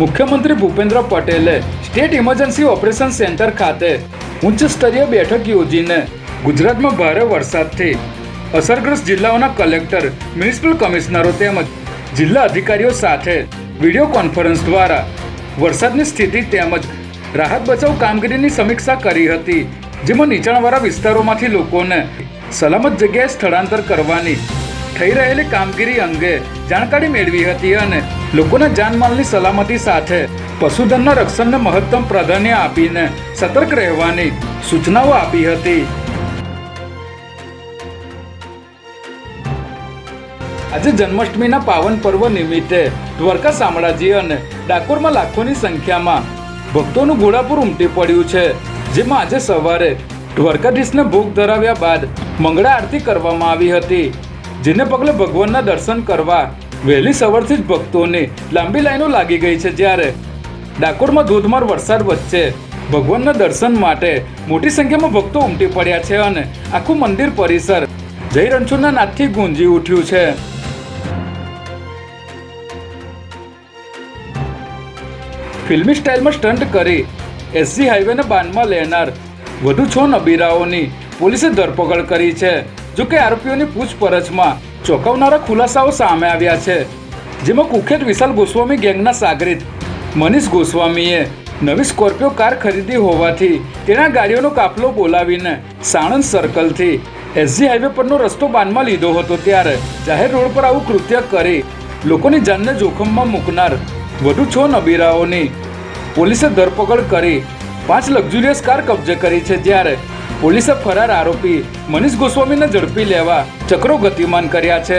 મુખ્યમંત્રી ભૂપેન્દ્ર પટેલે state emergency operation centre ખાતે ઉચ્ચ સ્તરીય બેઠક યોજીને ગુજરાતમાં ભારે વરસાદથી અસરગ્રસ્ત જિલ્લાઓના કલેક્ટર, મ્યુનિસિપલ કમિશનરો તેમજ જિલ્લા અધિકારીઓ સાથે વીડિયો કોન્ફરન્સ દ્વારા વરસાદની સ્થિતિ તેમજ રાહત બચાવ કામગીરીની સમીક્ષા કરી હતી, જેમાં નીચાણવાળા વિસ્તારોમાંથી લોકોને સલામત જગ્યાએ સ્થળાંતર કરવાની થઈ રહેલી કામગીરી અંગે જાણકારી મેળવી હતી અને લોકોના જાનમાલની સલામતી સાથે પશુધનના રક્ષણને મહત્તમ પ્રાધાન્ય આપીને સતર્ક રહેવાની સૂચનાઓ આપી હતી. આજે જન્માષ્ટમીના પાવન પર્વ નિમિત્તે દ્વારકા શામળાજી અને ડાકોરમાં લાખોની સંખ્યામાં ભક્તોનું ઘોડાપુર ઉમટી પડ્યું છે, જેમાં આજે સવારે દ્વારકાધીશને ભોગ ધરાવ્યા બાદ મંગળા આરતી કરવામાં આવી હતી, જેને પગલે ભગવાનના દર્શન કરવા વહેલી સવારથી જ ભક્તોની લાંબી લાઈનો લાગી ગઈ છે જ્યારે ડાકોરમાં ધોધમાર વરસાદ વચ્ચે ભગવાનના દર્શન માટે મોટી સંખ્યામાં ભક્તો ઉમટી પડ્યા છે અને આખું મંદિર પરિસર જય રણછોડના નાદથી ગુંજી ઉઠ્યું છે. ફિલ્મી સ્ટાઇલમાં સ્ટન્ટ કરી એસજી હાઈવેને બાનમાં લેનાર વધુ છ નબીરાઓની પોલીસે ધરપકડ કરી છે. જોકે આરોપીઓની પૂછપરછમાં ચોંકાવનારા ખુલાસાઓ સામે આવ્યા છે, જેમાં કુખ્યાત વિશાલ ગોસ્વામી ગેંગના સાગરિત મનીષ ગોસ્વામીએ નવી સ્કોર્પિયો કાર ખરીદી હોવાથી તેના ગાડીઓનો કાફલો બોલાવીને સાણંદ સર્કલથી એસજી હાઈવે પરનો રસ્તો બાનમાં લીધો હતો ત્યારે જાહેર રોડ પર આવું કૃત્ય કરી લોકોની જાનને જોખમમાં મૂકનાર વધુ છ નબીરાઓની પોલીસે ધરપકડ કરી પાંચ લક્ઝુરિયસ કાર કબજે કરી છે જ્યારે પોલીસે ફરાર આરોપી મનીષ ગોસ્વામીને ઝડપી લેવા ચક્રો ગતિમાન કર્યા છે.